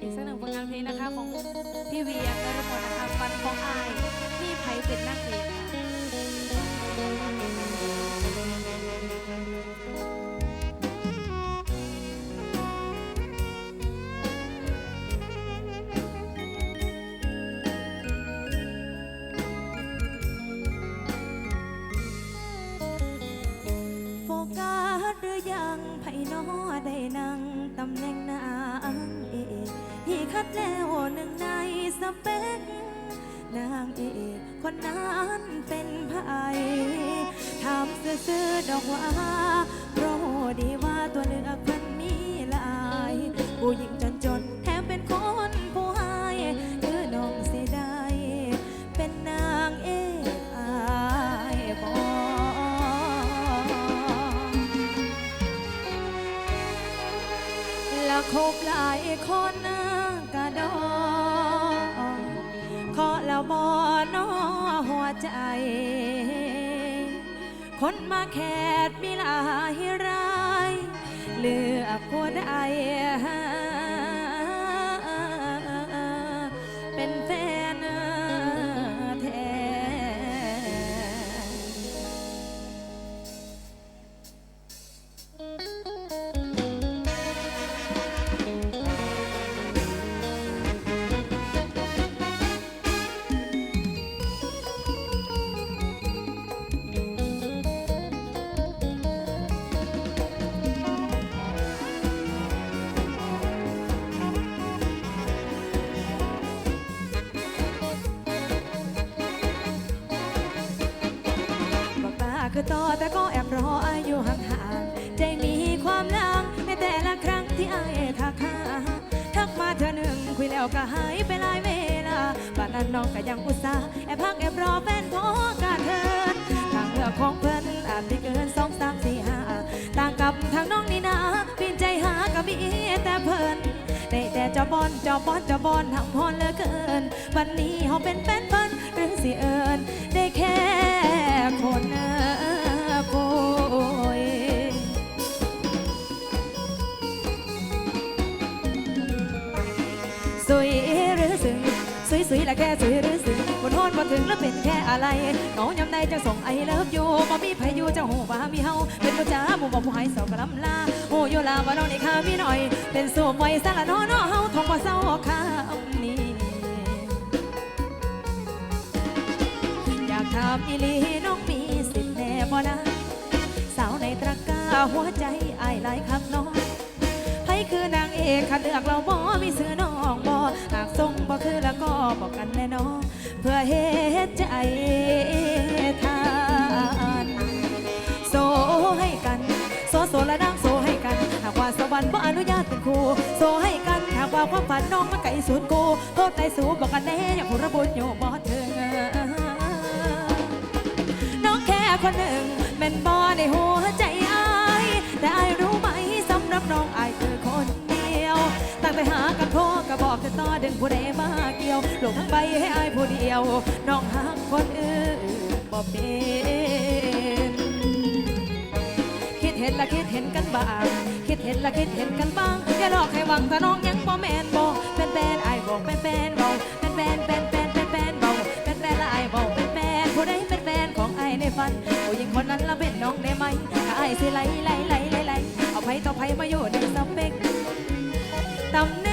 อีกสักหนึ่งผลงานเพลงนะคะของพี่เวียงนรมนนะคะฟันของอายนี่ไผเป็นนักเอกค่ะโฟกัสหรือยังไผ่นอได้นั่งตำแหน่งนางเอ ที่คัดแล้วหนึ่งในสเปกนางเอกคนนั้นเป็นไผ่ถามซื่อดอกว่าเพราะดีว่าตัวเลือกเพิ่นมีลาย ผู้หญิงจนจนแถมเป็นคนผู้ให้คือน้องเสิได้เป็นนางเอกอายบอละคบหลายคน กระดองขอแล้วบอนอหัวใจ คนมาแคดมีหลายราย เลือกผู้ใด คือต่อแต่ก็แอบรออายุห่างๆใจมีความลังในแต่ละครั้งที่อายทักหาทักมาเธอหนึ่งคุยแล้วก็หายไปหลายเวลาบ้านนั้นน้องก็ยังอุตส่าห์แอบพักแอบรอแฟนโทรการเทินทางเลือกของเพิ่นอาจไม่เกินสองสามสี่ห้าต่างกับทางน้องนี่นะปีนใจหากับมีแต่เพิ่นได้แต่จอบอนจอบอนจอบอนทำพรเลือเกิน วันนี้เขาเป็นแฟนเพิ่น สวยสวยๆละแค่สวยหรือซึ้งบนโทนบ่ถึงแล้วเป็นแค่อะไรเหงายำใดจะส่งไอเลิฟอยู่บ่มีไผอยู่จะหูว่ามีเฮาเป็นผู้จ้าหมู่บอกผู้ห้เศร้ากลำลาโอ้โยลาว่าน้องนี่ค่ามีหน่อย เป็นสูบไว้สละน้อน้อเฮาทองบ่เศร้าค่านี้อยากถามอีลีน้องมีสิทธิ์แน่บ่นะสาวในตะกร้าหัวใจอายหลายคักน้องไผคือนางเอกคันเลือกเราบ่มีซื้อน้องบ่หากทรง บ่คือแล้วก็บอกกันแน่นอนเพื่อเฮ็ดใจทานโซให้กันโซโซและนางโซให้กัน หากว่าสวรรค์บ่อนุญาตเป็นครูโซให้กันหากว่าความฝันน้องมันไกลสูนกูโทษใจสูบอกกันแน่อย่าพูดระบุอยู่บ่ถึงน้องแค่คนหนึ่งแม่นบอในหัวใจอายแต่อายรู้ไหมสำหรับน้อง อกแต่ต่อเดินผู้ใดมาเกี่ยวลงทั้งใบให้อายผู้เดียว น้องหักคนอื่นบ่เป็นคิดเห็นละคิดเห็นกันบ้าง คิดเห็นละคิดเห็นกันบ้างอย่าหลอกให้หวังถ้าน้องยังบ่แมนบอกเป็นแฟนไอ้ายบอกเป็นแฟนบอกเป็นแฟนเป็นแฟนเป็นแฟนบอกเป็นแฟนละไอ้ายบอกเป็นแฟนผู้ใดเป็นแฟนของไอ้ายในฝันผู้หญิงคนนั้นละเป็นน้องได้ไหมถ้าไอ้ายสิไหล่ไล่ไล่ไล่ไล่เอาไปต่อไปมาอยู่ในสเปกตำแหน่งน